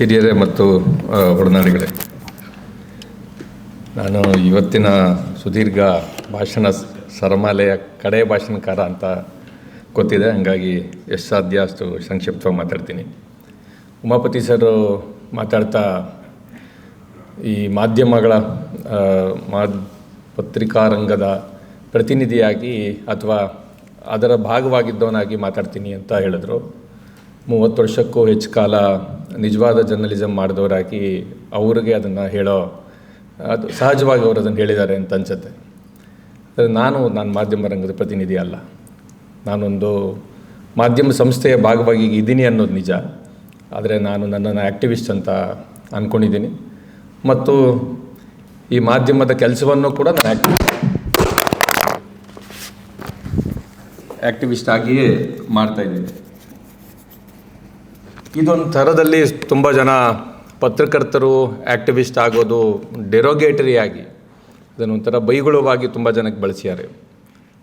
ಹಿರಿಯರೇ ಮತ್ತು ಒಡನಾಡಿಗಳೇ. ನಾನು ಇವತ್ತಿನ ಸುದೀರ್ಘ ಭಾಷಣ ಸರಮಾಲೆಯ ಕಡೆ ಭಾಷಣಕಾರ ಅಂತ ಗೊತ್ತಿದೆ. ಹಾಗಾಗಿ ಎಷ್ಟು ಸಾಧ್ಯ ಅಷ್ಟು ಸಂಕ್ಷಿಪ್ತವಾಗಿ ಮಾತಾಡ್ತೀನಿ. ಉಮಾಪತಿ ಸರ್ ಮಾತಾಡ್ತಾ, ಈ ಮಾಧ್ಯಮಗಳ ಮಾ ಪತ್ರಿಕಾರಂಗದ ಪ್ರತಿನಿಧಿಯಾಗಿ ಅಥವಾ ಅದರ ಭಾಗವಾಗಿದ್ದವನಾಗಿ ಮಾತಾಡ್ತೀನಿ ಅಂತ ಹೇಳಿದ್ರು. ಮೂವತ್ತು ವರ್ಷಕ್ಕೂ ಹೆಚ್ಚು ಕಾಲ ನಿಜವಾದ ಜರ್ನಲಿಸಮ್ ಮಾಡಿದವರಾಗಿ ಅವ್ರಿಗೆ ಅದನ್ನು ಹೇಳೋ, ಅದು ಸಹಜವಾಗಿ ಅವರು ಅದನ್ನು ಹೇಳಿದ್ದಾರೆ ಅಂತ ಅನ್ಸುತ್ತೆ. ನಾನು ನಾನು ಮಾಧ್ಯಮ ರಂಗದ ಪ್ರತಿನಿಧಿ ಅಲ್ಲ. ನಾನೊಂದು ಮಾಧ್ಯಮ ಸಂಸ್ಥೆಯ ಭಾಗವಾಗಿ ಇದ್ದೀನಿ ಅನ್ನೋದು ನಿಜ. ಆದರೆ ನಾನು ನನ್ನನ್ನು ಆ್ಯಕ್ಟಿವಿಸ್ಟ್ ಅಂತ ಅಂದ್ಕೊಂಡಿದ್ದೀನಿ ಮತ್ತು ಈ ಮಾಧ್ಯಮದ ಕೆಲಸವನ್ನು ಕೂಡ ನಾನು ಆ್ಯಕ್ಟಿವ್ ಆ್ಯಕ್ಟಿವಿಸ್ಟ್ ಆಗಿಯೇ ಮಾಡ್ತಾ ಇದ್ದೀನಿ. ಇದೊಂದು ಥರದಲ್ಲಿ ತುಂಬ ಜನ ಪತ್ರಕರ್ತರು ಆ್ಯಕ್ಟಿವಿಸ್ಟ್ ಆಗೋದು ಡೆರೋಗೇಟರಿ ಆಗಿ. ಅದನ್ನು ಒಂಥರ ಬೈಗುಳವಾಗಿ ತುಂಬ ಜನಕ್ಕೆ ಬಳಸಿದ್ದಾರೆ.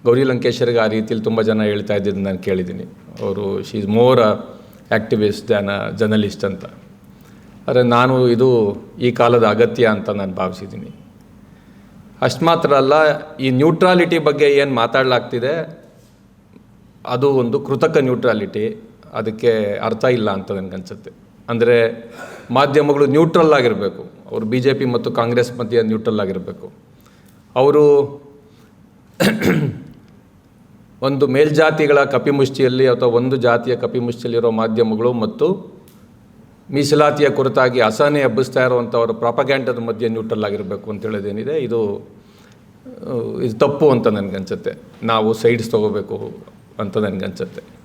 ಗೌರಿ ಲಂಕೇಶ್ವರಿಗೆ ಆ ರೀತಿಯಲ್ಲಿ ತುಂಬ ಜನ ಹೇಳ್ತಾ ಇದ್ದಿದ್ದು ನಾನು ಕೇಳಿದ್ದೀನಿ. ಅವರು she is more activist than a journalist ಅಂತ. ಆದರೆ ನಾನು ಇದು ಈ ಕಾಲದ ಅಗತ್ಯ ಅಂತ ನಾನು ಭಾವಿಸಿದ್ದೀನಿ. ಅಷ್ಟು ಮಾತ್ರ ಅಲ್ಲ, ಈ ನ್ಯೂಟ್ರಾಲಿಟಿ ಬಗ್ಗೆ ಏನು ಮಾತಾಡಲಾಗ್ತಿದೆ, ಅದು ಒಂದು ಕೃತಕ ನ್ಯೂಟ್ರಾಲಿಟಿ ಅದಕ್ಕೆ ಅರ್ಥ ಇಲ್ಲ ಅಂತ ನನಗನ್ಸುತ್ತೆ ಅಂದರೆ ಮಾಧ್ಯಮಗಳು ನ್ಯೂಟ್ರಲ್ ಆಗಿರಬೇಕು. ಅವರು ಬಿ ಜೆ ಪಿ ಮತ್ತು ಕಾಂಗ್ರೆಸ್ ಮಧ್ಯೆ ನ್ಯೂಟ್ರಲ್ ಆಗಿರಬೇಕು. ಅವರು ಒಂದು ಮೇಲ್ಜಾತಿಗಳ ಕಪಿಮುಷ್ಟಿಯಲ್ಲಿ ಅಥವಾ ಒಂದು ಜಾತಿಯ ಕಪಿಮುಷ್ಟಿಯಲ್ಲಿರೋ ಮಾಧ್ಯಮಗಳು ಮತ್ತು ಮೀಸಲಾತಿಯ ಕುರಿತಾಗಿ ಅಸಹನೆ ಹಬ್ಬಿಸ್ತಾ ಇರುವಂಥವ್ರ ಪ್ರಾಪಗ್ಯಾಂಡದ ಮಧ್ಯೆ ನ್ಯೂಟ್ರಲ್ ಆಗಿರಬೇಕು ಅಂತ ಹೇಳೋದೇನಿದೆ. ಇದು ಇದು ತಪ್ಪು ಅಂತ ನನಗನ್ಸುತ್ತೆ ನಾವು ಸೈಡ್ಸ್ ತೊಗೋಬೇಕು ಅಂತ ನನಗನ್ಸುತ್ತೆ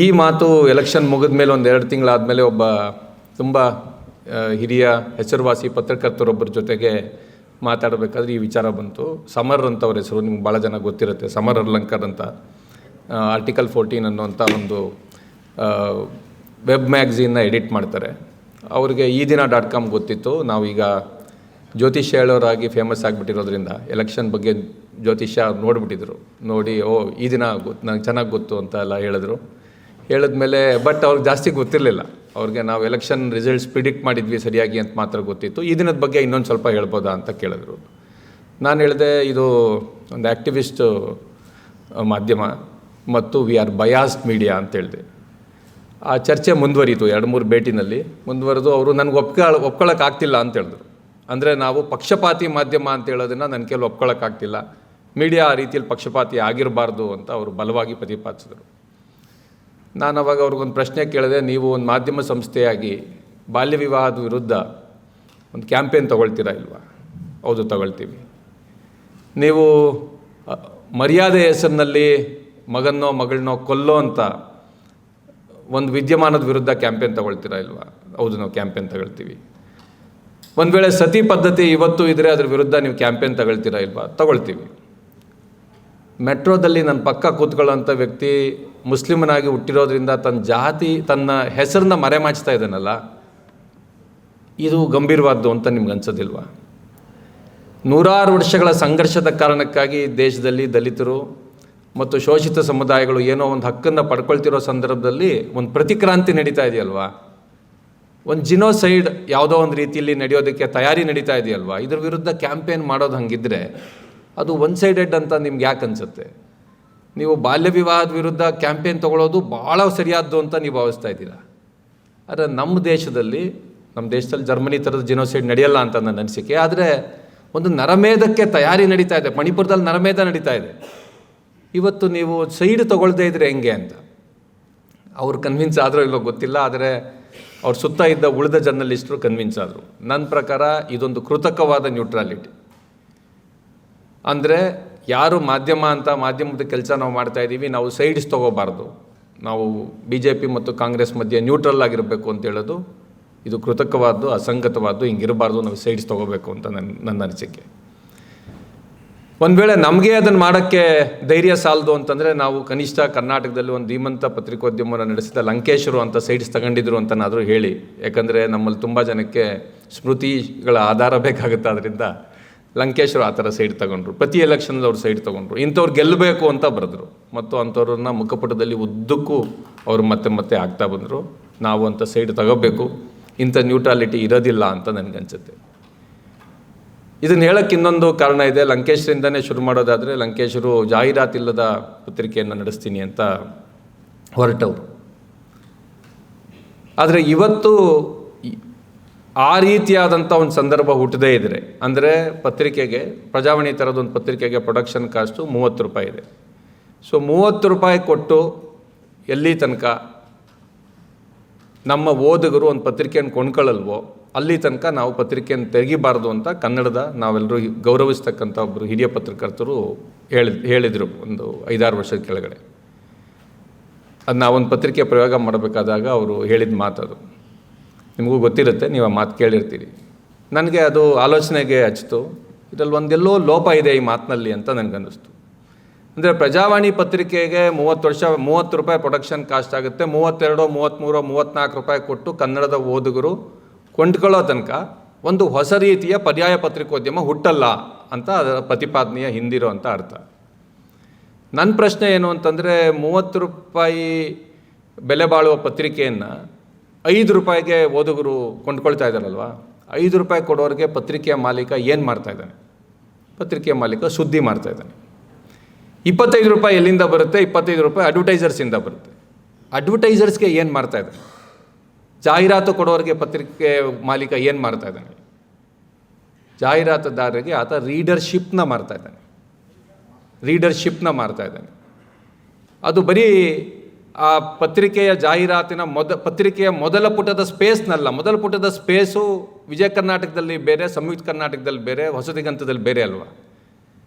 ಈ ಮಾತು ಎಲೆಕ್ಷನ್ ಮುಗಿದ ಮೇಲೆ ಒಂದು ಎರಡು ತಿಂಗಳಾದಮೇಲೆ ಒಬ್ಬ ತುಂಬ ಹಿರಿಯ ಹೆಸರುವಾಸಿ ಪತ್ರಕರ್ತರೊಬ್ಬರ ಜೊತೆಗೆ ಮಾತಾಡಬೇಕಾದ್ರೆ ಈ ವಿಚಾರ ಬಂತು. ಸಮರ್ ಅಂತ ಅವ್ರ ಹೆಸರು ನಿಮ್ಗೆ ಭಾಳ ಜನ ಗೊತ್ತಿರುತ್ತೆ. ಸಮರ್ ಅರ್ಲಂಕರ್ ಅಂತ ಆರ್ಟಿಕಲ್ ಫೋರ್ಟೀನ್ ಅನ್ನುವಂಥ ಒಂದು ವೆಬ್ ಮ್ಯಾಗ್ಝೀನ್ನ ಎಡಿಟ್ ಮಾಡ್ತಾರೆ. ಅವ್ರಿಗೆ ಈ ದಿನ ಡಾಟ್ ಕಾಮ್ ಗೊತ್ತಿತ್ತು. ನಾವೀಗ ಜ್ಯೋತಿಷ್ಯ ಹೇಳೋರಾಗಿ ಫೇಮಸ್ ಆಗಿಬಿಟ್ಟಿರೋದ್ರಿಂದ ಎಲೆಕ್ಷನ್ ಬಗ್ಗೆ ಜ್ಯೋತಿಷ್ಯ ನೋಡಿಬಿಟ್ಟಿದ್ರು. ನೋಡಿ, ಓ, ಈ ದಿನ ಗೊತ್ತು ನಂಗೆ ಚೆನ್ನಾಗಿ ಗೊತ್ತು ಅಂತ ಎಲ್ಲ ಹೇಳಿದ್ರು. ಹೇಳಿದ್ಮೇಲೆ ಬಟ್ ಅವ್ರಿಗೆ ಜಾಸ್ತಿ ಗೊತ್ತಿರಲಿಲ್ಲ. ಅವ್ರಿಗೆ ನಾವು ಎಲೆಕ್ಷನ್ ರಿಸಲ್ಟ್ಸ್ ಪ್ರಿಡಿಕ್ಟ್ ಮಾಡಿದ್ವಿ ಸರಿಯಾಗಿ ಅಂತ ಮಾತ್ರ ಗೊತ್ತಿತ್ತು. ಈ ದಿನದ ಬಗ್ಗೆ ಇನ್ನೊಂದು ಸ್ವಲ್ಪ ಹೇಳ್ಬೋದಾ ಅಂತ ಕೇಳಿದ್ರು. ನಾನು ಹೇಳಿದೆ, ಇದು ಒಂದು ಆ್ಯಕ್ಟಿವಿಸ್ಟ್ ಮಾಧ್ಯಮ ಮತ್ತು ವಿ ಆರ್ ಬಯಾಸ್ಡ್ ಮೀಡಿಯಾ ಅಂತ ಹೇಳಿದೆ. ಆ ಚರ್ಚೆ ಮುಂದುವರಿಯಿತು, ಎರಡು ಮೂರು ಭೇಟಿನಲ್ಲಿ. ಮುಂದುವರೆದು ಅವರು ನನಗೆ ಒಪ್ಕೊಳ್ಳ ಒಪ್ಕೊಳ್ಳೋಕ್ಕಾಗ್ತಿಲ್ಲ ಅಂತ ಹೇಳಿದ್ರು. ಅಂದರೆ ನಾವು ಪಕ್ಷಪಾತಿ ಮಾಧ್ಯಮ ಅಂತ ಹೇಳೋದನ್ನು ನನ್ನ ಕೆಲವು ಒಪ್ಕೊಳ್ಳೋಕ್ಕಾಗ್ತಿಲ್ಲ ಮೀಡಿಯಾ ಆ ರೀತಿಯಲ್ಲಿ ಪಕ್ಷಪಾತಿ ಆಗಿರಬಾರ್ದು ಅಂತ ಅವರು ಬಲವಾಗಿ ಪ್ರತಿಪಾದಿಸಿದರು. ನಾನು ಅವಾಗ ಅವ್ರಿಗೊಂದು ಪ್ರಶ್ನೆ ಕೇಳಿದೆ, ನೀವು ಒಂದು ಮಾಧ್ಯಮ ಸಂಸ್ಥೆಯಾಗಿ ಬಾಲ್ಯ ವಿವಾಹದ ವಿರುದ್ಧ ಒಂದು ಕ್ಯಾಂಪೇನ್ ತಗೊಳ್ತೀರಾ ಇಲ್ವಾ? ಹೌದು, ತಗೊಳ್ತೀವಿ. ನೀವು ಮರ್ಯಾದೆ ಹೆಸರಿನಲ್ಲಿ ಮಗನೋ ಮಗಳನ್ನೋ ಕೊಲ್ಲೋ ಅಂತ ಒಂದು ವಿದ್ಯಮಾನದ ವಿರುದ್ಧ ಕ್ಯಾಂಪೇನ್ ತಗೊಳ್ತೀರಾ ಇಲ್ವಾ? ಹೌದು, ನಾವು ಕ್ಯಾಂಪೇನ್ ತಗೊಳ್ತೀವಿ. ಒಂದು ವೇಳೆ ಸತಿ ಪದ್ಧತಿ ಇವತ್ತು ಇದ್ದರೆ ಅದ್ರ ವಿರುದ್ಧ ನೀವು ಕ್ಯಾಂಪೇನ್ ತಗೊಳ್ತೀರಾ ಇಲ್ವಾ? ತಗೊಳ್ತೀವಿ. ಮೆಟ್ರೋದಲ್ಲಿ ನನ್ನ ಪಕ್ಕ ಕೂತ್ಕೊಳ್ಳೋಂಥ ವ್ಯಕ್ತಿ ಮುಸ್ಲಿಮನಾಗಿ ಹುಟ್ಟಿರೋದ್ರಿಂದ ತನ್ನ ಜಾತಿ, ತನ್ನ ಹೆಸರನ್ನ ಮರೆಮಾಚ್ತಾ ಇದ್ದಾನಲ್ಲ, ಇದು ಗಂಭೀರವಾದ್ದು ಅಂತ ನಿಮ್ಗೆ ಅನ್ಸೋದಿಲ್ವ? ನೂರಾರು ವರ್ಷಗಳ ಸಂಘರ್ಷದ ಕಾರಣಕ್ಕಾಗಿ ದೇಶದಲ್ಲಿ ದಲಿತರು ಮತ್ತು ಶೋಷಿತ ಸಮುದಾಯಗಳು ಏನೋ ಒಂದು ಹಕ್ಕನ್ನು ಪಡ್ಕೊಳ್ತಿರೋ ಸಂದರ್ಭದಲ್ಲಿ ಒಂದು ಪ್ರತಿಕ್ರಾಂತಿ ನಡೀತಾ ಇದೆಯಲ್ವಾ? ಒಂದು ಜಿನೋಸೈಡ್ ಯಾವುದೋ ಒಂದು ರೀತಿಯಲ್ಲಿ ನಡೆಯೋದಕ್ಕೆ ತಯಾರಿ ನಡೀತಾ ಇದೆಯಲ್ವಾ? ಇದ್ರ ವಿರುದ್ಧ ಕ್ಯಾಂಪೇನ್ ಮಾಡೋದು ಹಂಗಿದ್ರೆ ಅದು ಒನ್ ಸೈಡೆಡ್ ಅಂತ ನಿಮ್ಗೆ ಯಾಕೆ ಅನ್ಸುತ್ತೆ? ನೀವು ಬಾಲ್ಯ ವಿವಾಹದ ವಿರುದ್ಧ ಕ್ಯಾಂಪೇನ್ ತಗೊಳ್ಳೋದು ಭಾಳ ಸರಿಯಾದ್ದು ಅಂತ ನೀವು ಭಾವಿಸ್ತಾ ಇದ್ದೀರಾ? ಆದರೆ ನಮ್ಮ ದೇಶದಲ್ಲಿ ನಮ್ಮ ದೇಶದಲ್ಲಿ ಜರ್ಮನಿ ಥರದ ಜಿನೋಸೈಡ್ ನಡೆಯಲ್ಲ ಅಂತ ನನ್ನ ಅನಿಸಿಕೆ. ಆದರೆ ಒಂದು ನರಮೇಧಕ್ಕೆ ತಯಾರಿ ನಡೀತಾ ಇದೆ. ಮಣಿಪುರದಲ್ಲಿ ನರಮೇಧ ನಡೀತಾ ಇದೆ. ಇವತ್ತು ನೀವು ಸೈಡ್ ತೊಗೊಳ್ದೇ ಇದ್ರೆ ಹೆಂಗೆ ಅಂತ? ಅವ್ರು ಕನ್ವಿನ್ಸ್ ಆದರೂ ಇಲ್ಲೋ ಗೊತ್ತಿಲ್ಲ. ಆದರೆ ಅವ್ರ ಸುತ್ತ ಇದ್ದ ಉಳಿದ ಜರ್ನಲಿಸ್ಟ್ರು ಕನ್ವಿನ್ಸ್ ಆದರು. ನನ್ನ ಪ್ರಕಾರ ಇದೊಂದು ಕೃತಕವಾದ ನ್ಯೂಟ್ರಾಲಿಟಿ ಅಂದರೆ ಯಾರು ಮಾಧ್ಯಮ ಅಂತ ಮಾಧ್ಯಮದ ಕೆಲಸ ನಾವು ಮಾಡ್ತಾ ಇದ್ದೀವಿ, ನಾವು ಸೈಡ್ಸ್ ತೊಗೋಬಾರ್ದು. ನಾವು ಬಿ ಜೆ ಪಿ ಮತ್ತು ಕಾಂಗ್ರೆಸ್ ಮಧ್ಯೆ ನ್ಯೂಟ್ರಲ್ ಆಗಿರಬೇಕು ಅಂತ ಹೇಳೋದು, ಇದು ಕೃತಕವಾದ್ದು, ಅಸಂಗತವಾದ್ದು, ಹಿಂಗಿರಬಾರ್ದು, ನಾವು ಸೈಡ್ಸ್ ತೊಗೋಬೇಕು ಅಂತ ನನ್ನ ನನ್ನ ಅನಿಸಿಕೆ. ಒಂದು ವೇಳೆ ನಮಗೆ ಅದನ್ನು ಮಾಡೋಕ್ಕೆ ಧೈರ್ಯ ಸಾಲದು ಅಂತಂದರೆ ನಾವು ಕನಿಷ್ಠ ಕರ್ನಾಟಕದಲ್ಲಿ ಒಂದು ಧೀಮಂತ ಪತ್ರಿಕೋದ್ಯಮವನ್ನು ನಡೆಸಿದ ಲಂಕೇಶರು ಅಂತ ಸೈಡ್ಸ್ ತಗೊಂಡಿದ್ರು ಅಂತನಾದರೂ ಹೇಳಿ. ಯಾಕಂದರೆ ನಮ್ಮಲ್ಲಿ ತುಂಬ ಜನಕ್ಕೆ ಸ್ಮೃತಿಗಳ ಆಧಾರ ಬೇಕಾಗುತ್ತೆ ಅದರಿಂದ ಲಂಕೇಶರು ಆ ಥರ ಸೈಡ್ ತಗೊಂಡ್ರು, ಪ್ರತಿ ಎಲೆಕ್ಷನಲ್ಲಿ ಅವ್ರು ಸೈಡ್ ತಗೊಂಡ್ರು. ಇಂಥವ್ರು ಗೆಲ್ಲಬೇಕು ಅಂತ ಬರೆದ್ರು. ಮತ್ತು ಅಂಥವ್ರನ್ನ ಮುಖಪುಟದಲ್ಲಿ ಉದ್ದಕ್ಕೂ ಅವರು ಮತ್ತೆ ಮತ್ತೆ ಆಗ್ತಾ ಬಂದರು. ನಾವು ಅಂತ ಸೈಡ್ ತಗೋಬೇಕು. ಇಂಥ ನ್ಯೂಟ್ರಾಲಿಟಿ ಇರೋದಿಲ್ಲ ಅಂತ ನನಗನ್ಸುತ್ತೆ. ಇದನ್ನು ಹೇಳಕ್ಕೆ ಇನ್ನೊಂದು ಕಾರಣ ಇದೆ. ಲಂಕೇಶ್ರಿಂದನೇ ಶುರು ಮಾಡೋದಾದರೆ ಲಂಕೇಶರು ಜಾಹೀರಾತಿಲ್ಲದ ಪತ್ರಿಕೆಯನ್ನು ನಡೆಸ್ತೀನಿ ಅಂತ ಹೊರಟವರು. ಆದರೆ ಇವತ್ತು ಆ ರೀತಿಯಾದಂಥ ಒಂದು ಸಂದರ್ಭ ಹುಟ್ಟದೇ ಇದ್ದರೆ ಅಂದರೆ ಪತ್ರಿಕೆಗೆ, ಪ್ರಜಾವಾಣಿ ಥರದೊಂದು ಪತ್ರಿಕೆಗೆ ಪ್ರೊಡಕ್ಷನ್ ಕಾಸ್ಟು ಮೂವತ್ತು ರೂಪಾಯಿ ಇದೆ. ಸೊ ಮೂವತ್ತು ರೂಪಾಯಿ ಕೊಟ್ಟು ಎಲ್ಲಿ ತನಕ ನಮ್ಮ ಓದುಗರು ಒಂದು ಪತ್ರಿಕೆಯನ್ನು ಕೊಂಡ್ಕೊಳ್ಳಲ್ವೋ, ಅಲ್ಲಿ ತನಕ ನಾವು ಪತ್ರಿಕೆಯನ್ನು ತೆಗಿಬಾರ್ದು ಅಂತ ಕನ್ನಡದ ನಾವೆಲ್ಲರೂ ಗೌರವಿಸ್ತಕ್ಕಂಥ ಒಬ್ಬರು ಹಿರಿಯ ಪತ್ರಕರ್ತರು ಹೇಳಿ, ಹೇಳಿದರು ಒಂದು ಐದಾರು ವರ್ಷದ ಕೆಳಗಡೆ. ಅದು ನಾವೊಂದು ಪತ್ರಿಕೆ ಪ್ರಯೋಗ ಮಾಡಬೇಕಾದಾಗ ಅವರು ಹೇಳಿದ ಮಾತದು. ನಿಮಗೂ ಗೊತ್ತಿರುತ್ತೆ, ನೀವು ಆ ಮಾತು ಕೇಳಿರ್ತೀರಿ. ನನಗೆ ಅದು ಆಲೋಚನೆಗೆ ಹಚ್ಚಿತು ಇದರಲ್ಲಿ ಒಂದೆಲ್ಲೋ ಲೋಪ ಇದೆ ಈ ಮಾತಿನಲ್ಲಿ ಅಂತ ನನಗನ್ನಿಸ್ತು. ಅಂದರೆ ಪ್ರಜಾವಾಣಿ ಪತ್ರಿಕೆಗೆ ಮೂವತ್ತು ವರ್ಷ, ಮೂವತ್ತು ರೂಪಾಯಿ ಪ್ರೊಡಕ್ಷನ್ ಕಾಸ್ಟ್ ಆಗುತ್ತೆ. ಮೂವತ್ತೆರಡು, ಮೂವತ್ತ್ಮೂರು, ಮೂವತ್ತ್ನಾಲ್ಕು ರೂಪಾಯಿ ಕೊಟ್ಟು ಕನ್ನಡದ ಓದುಗರು ಕೊಂಡ್ಕೊಳ್ಳೋ ತನಕ ಒಂದು ಹೊಸ ರೀತಿಯ ಪರ್ಯಾಯ ಪತ್ರಿಕೋದ್ಯಮ ಹುಟ್ಟಲ್ಲ ಅಂತ ಅದರ ಪ್ರತಿಪಾದನೆಯ ಹಿಂದಿರೋ ಅಂತ ಅರ್ಥ. ನನ್ನ ಪ್ರಶ್ನೆ ಏನು ಅಂತಂದರೆ ಮೂವತ್ತು ರೂಪಾಯಿ ಬೆಲೆ ಬಾಳುವ ಪತ್ರಿಕೆಯನ್ನು ಐದು ರೂಪಾಯಿಗೆ ಓದುಗರು ಕೊಂಡ್ಕೊಳ್ತಾ ಇದ್ದಾರಲ್ವ? ಐದು ರೂಪಾಯಿ ಕೊಡೋರಿಗೆ ಪತ್ರಿಕೆಯ ಮಾಲೀಕ ಏನು ಮಾಡ್ತಾ ಇದ್ದಾನೆ? ಪತ್ರಿಕೆಯ ಮಾಲೀಕ ಸುದ್ದಿ ಮಾಡ್ತಾ ಇದ್ದಾನೆ. ಇಪ್ಪತ್ತೈದು ರೂಪಾಯಿ ಎಲ್ಲಿಂದ ಬರುತ್ತೆ? ಇಪ್ಪತ್ತೈದು ರೂಪಾಯಿ ಅಡ್ವರ್ಟೈಸರ್ಸಿಂದ ಬರುತ್ತೆ. ಅಡ್ವರ್ಟೈಸರ್ಸ್ಗೆ ಏನು ಮಾಡ್ತಾ ಇದ್ದಾನೆ? ಜಾಹೀರಾತು ಕೊಡೋರಿಗೆ ಪತ್ರಿಕೆ ಮಾಲೀಕ ಏನು ಮಾಡ್ತಾ ಇದ್ದಾನೆ? ಜಾಹೀರಾತುದಾರರಿಗೆ ಆತ ರೀಡರ್ಶಿಪ್ನ ಮಾಡ್ತಾ ಇದ್ದಾನೆ. ರೀಡರ್ಶಿಪ್ನ ಮಾಡ್ತಾ ಇದ್ದಾನೆ. ಅದು ಬರೀ ಆ ಪತ್ರಿಕೆಯ ಜಾಹೀರಾತಿನ ಮೊದ, ಪತ್ರಿಕೆಯ ಮೊದಲ ಪುಟದ ಸ್ಪೇಸ್ನಲ್ಲ ಮೊದಲ ಪುಟದ ಸ್ಪೇಸು ವಿಜಯ ಕರ್ನಾಟಕದಲ್ಲಿ ಬೇರೆ, ಸಂಯುಕ್ತ ಕರ್ನಾಟಕದಲ್ಲಿ ಬೇರೆ ಹೊಸದಿಗಂತದಲ್ಲಿ ಬೇರೆ ಅಲ್ವಾ?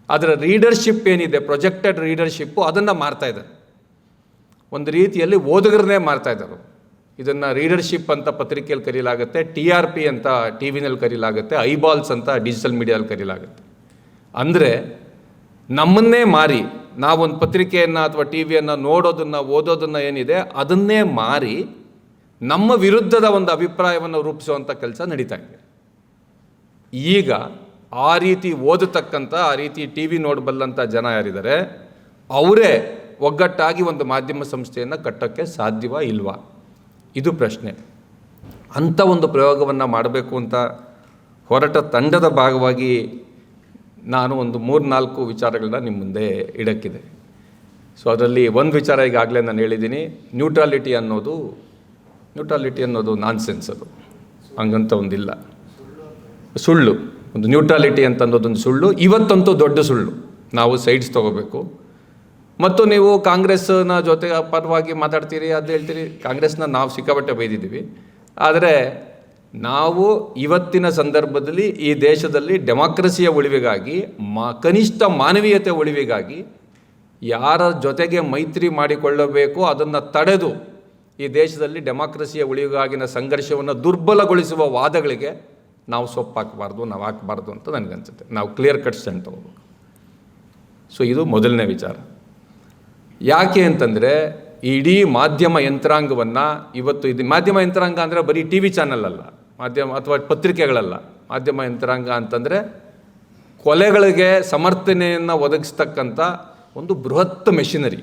ಅದರ ರೀಡರ್ಶಿಪ್ ಏನಿದೆ ಪ್ರೊಜೆಕ್ಟೆಡ್ ರೀಡರ್ಶಿಪ್ಪು ಅದನ್ನು ಮಾರ್ತಾ ಇದ್ದಾರೆ. ಒಂದು ರೀತಿಯಲ್ಲಿ ಓದುಗರನ್ನೇ ಮಾರ್ತಾ ಇದ್ದಾರೆ. ಇದನ್ನು ರೀಡರ್ಶಿಪ್ ಅಂತ ಪತ್ರಿಕೆಯಲ್ಲಿ ಕರೀಲಾಗುತ್ತೆ ಟಿ ಆರ್ ಪಿ ಅಂತ ಟಿ ವಿನಲ್ಲಿ ಕರೀಲಾಗುತ್ತೆ ಐಬಾಲ್ಸ್ ಅಂತ ಡಿಜಿಟಲ್ ಮೀಡಿಯಲ್ಲಿ ಕರೀಲಾಗುತ್ತೆ. ಅಂದರೆ ನಮ್ಮನ್ನೇ ಮಾರಿ ನಾವೊಂದು ಪತ್ರಿಕೆಯನ್ನು ಅಥವಾ ಟಿ ವಿಯನ್ನು ನೋಡೋದನ್ನು, ಓದೋದನ್ನು ಏನಿದೆ, ಅದನ್ನೇ ಮಾರಿ ನಮ್ಮ ವಿರುದ್ಧದ ಒಂದು ಅಭಿಪ್ರಾಯವನ್ನು ರೂಪಿಸುವಂಥ ಕೆಲಸ ನಡೀತಾ ಇದೆ. ಈಗ ಆ ರೀತಿ ಓದತಕ್ಕಂಥ ಆ ರೀತಿ ಟಿ ವಿ ನೋಡಬಲ್ಲಂಥ ಜನ ಯಾರಿದ್ದಾರೆ ಅವರೇ ಒಗ್ಗಟ್ಟಾಗಿ ಒಂದು ಮಾಧ್ಯಮ ಸಂಸ್ಥೆಯನ್ನು ಕಟ್ಟೋಕ್ಕೆ ಸಾಧ್ಯವಾ ಇಲ್ವಾ? ಇದು ಪ್ರಶ್ನೆ. ಅಂಥ ಒಂದು ಪ್ರಯೋಗವನ್ನು ಮಾಡಬೇಕು ಅಂತ ಹೊರಟ ತಂಡದ ಭಾಗವಾಗಿ ನಾನು ಒಂದು ಮೂರು ನಾಲ್ಕು ವಿಚಾರಗಳನ್ನ ನಿಮ್ಮ ಮುಂದೆ ಇಡಕ್ಕಿದೆ. ಸೊ ಅದರಲ್ಲಿ ಒಂದು ವಿಚಾರ ಈಗಾಗಲೇ ನಾನು ಹೇಳಿದ್ದೀನಿ. ನ್ಯೂಟ್ರಾಲಿಟಿ ಅನ್ನೋದು ನ್ಯೂಟ್ರಾಲಿಟಿ ಅನ್ನೋದು ನಾನ್ಸೆನ್ಸ್ ಅದು. ಹಂಗಂತ ಒಂದಿಲ್ಲ. ಸುಳ್ಳು. ಒಂದು ನ್ಯೂಟ್ರಾಲಿಟಿ ಅಂತ ಅನ್ನೋದೊಂದು ಸುಳ್ಳು. ಇವತ್ತಂತೂ ದೊಡ್ಡ ಸುಳ್ಳು. ನಾವು ಸೈಡ್ಸ್ ತೊಗೋಬೇಕು. ಮತ್ತು ನೀವು ಕಾಂಗ್ರೆಸ್ನ ಜೊತೆ ಪರವಾಗಿ ಮಾತಾಡ್ತೀರಿ, ಅದು ಹೇಳ್ತೀರಿ. ಕಾಂಗ್ರೆಸ್ನ ನಾವು ಸಿಕ್ಕಾಪಟ್ಟೆ ಬೈದಿದ್ದೀವಿ. ಆದರೆ ನಾವು ಇವತ್ತಿನ ಸಂದರ್ಭದಲ್ಲಿ ಈ ದೇಶದಲ್ಲಿ ಡೆಮಾಕ್ರಸಿಯ ಉಳಿವಿಗಾಗಿ, ಮಾ, ಕನಿಷ್ಠ ಮಾನವೀಯತೆ ಉಳಿವಿಗಾಗಿ ಯಾರ ಜೊತೆಗೆ ಮೈತ್ರಿ ಮಾಡಿಕೊಳ್ಳಬೇಕು ಅದನ್ನು ತಡೆದು ಈ ದೇಶದಲ್ಲಿ ಡೆಮಾಕ್ರಸಿಯ ಉಳಿವಿಗಾಗಿನ ಸಂಘರ್ಷವನ್ನು ದುರ್ಬಲಗೊಳಿಸುವ ವಾದಗಳಿಗೆ ನಾವು ಸೊಪ್ಪು ಹಾಕಬಾರ್ದು ನಾವು ಹಾಕಬಾರ್ದು ಅಂತ ನನಗನ್ಸುತ್ತೆ. ನಾವು ಕ್ಲಿಯರ್ ಕಟ್ ಸ್ಟ್ಯಾಂಡ್ ತಗೋಬೇಕು. ಸೊ ಇದು ಮೊದಲನೇ ವಿಚಾರ. ಯಾಕೆ ಅಂತಂದರೆ ಇಡೀ ಮಾಧ್ಯಮ ಯಂತ್ರಾಂಗವನ್ನು ಇವತ್ತು ಇದು, ಮಾಧ್ಯಮ ಯಂತ್ರಾಂಗ ಅಂದರೆ ಬರೀ ಟಿ ವಿ ಚಾನಲ್ ಅಲ್ಲ. ಮಾಧ್ಯಮ ಅಥವಾ ಪತ್ರಿಕೆಗಳಲ್ಲ, ಮಾಧ್ಯಮ ಯಂತ್ರಾಂಗ ಅಂತಂದರೆ ಕೊಲೆಗಳಿಗೆ ಸಮರ್ಥನೆಯನ್ನು ಒದಗಿಸ್ತಕ್ಕಂಥ ಒಂದು ಬೃಹತ್ ಮೆಷಿನರಿ.